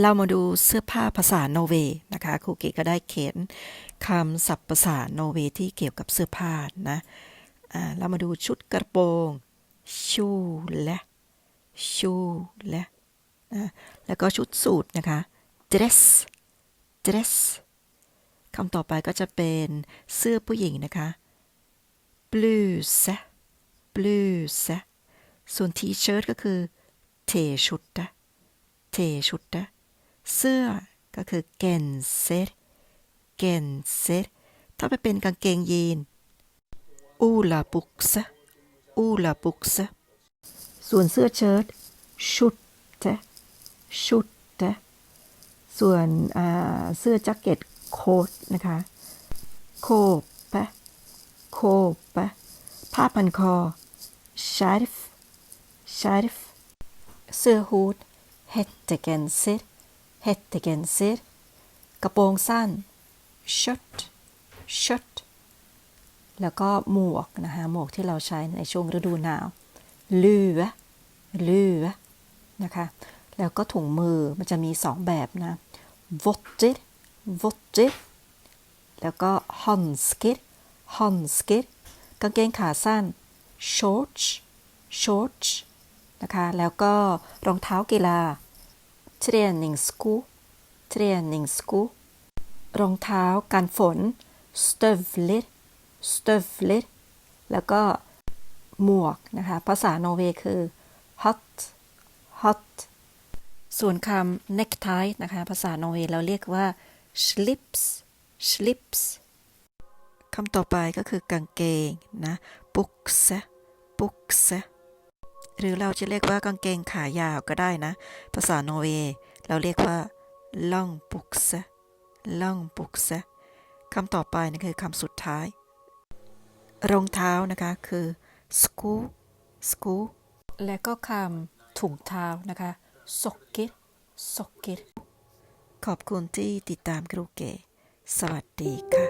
เรามาดูเสื้อผ้าภาษาโนเวย์นะคะครูเกก็ได้เขียนคำศัพท์ภาษาโนเวย์ที่เกี่ยวกับเสื้อผ้านะอ่าเรามาดูชุดกระโปรงชูและชูและนะแล้วก็ชุดสูทนะคะ dress dress คำต่อไปก็จะเป็นเสื้อผู้หญิงนะคะ bluse bluse ส่วนทีเชิ้ตก็คือเทชุดนะเทชุดนะ เสื้อก็คือเกนเซตเกนเซตถ้าไปเป็นกางเกงยีนอูลาบุกซะอูลาบุกซะส่วนเสื้อเชิ้ตชุดเตชุดเตส่วนเสื้อแจ็คเก็ตโค้ทนะคะโคปะโคปะผ้าพันคอชาร์ฟชาร์ฟเสื้อฮูด hettegenser hettegenser กระโปรงสั้น shirt shirt แล้วก็หมวกนะคะหมวกที่เราใช้ในช่วงฤดูหนาวลือลือนะคะ แล้วก็ถุงมือมันจะมีสองแบบนะ votter votter แล้วก็ handsker handsker กางเกงขาสั้น shorts shorts นะคะ แล้วก็รองเท้ากีฬา träningssko träningssko รองเท้ากันฝน stövler stövler แล้วก็หมวกนะคะ ภาษาโนเวย์คือ hot hot ส่วนคำ necktie นะคะ ภาษาโนเวย์เราเรียกว่า slips slips คำต่อไปก็คือกางเกงนะ bukse bukse หรือเราจะเรียกว่ากางเกงขายาวก็ได้นะ ภาษาโนเวย์เราเรียกว่า long bukse long bukse คำต่อไปนะคือคำสุดท้าย รองเท้านะคะคือ sko sko และก็คำถุงเท้านะคะ socker socker ขอบคุณที่ติดตามครูเก๋สวัสดีค่ะ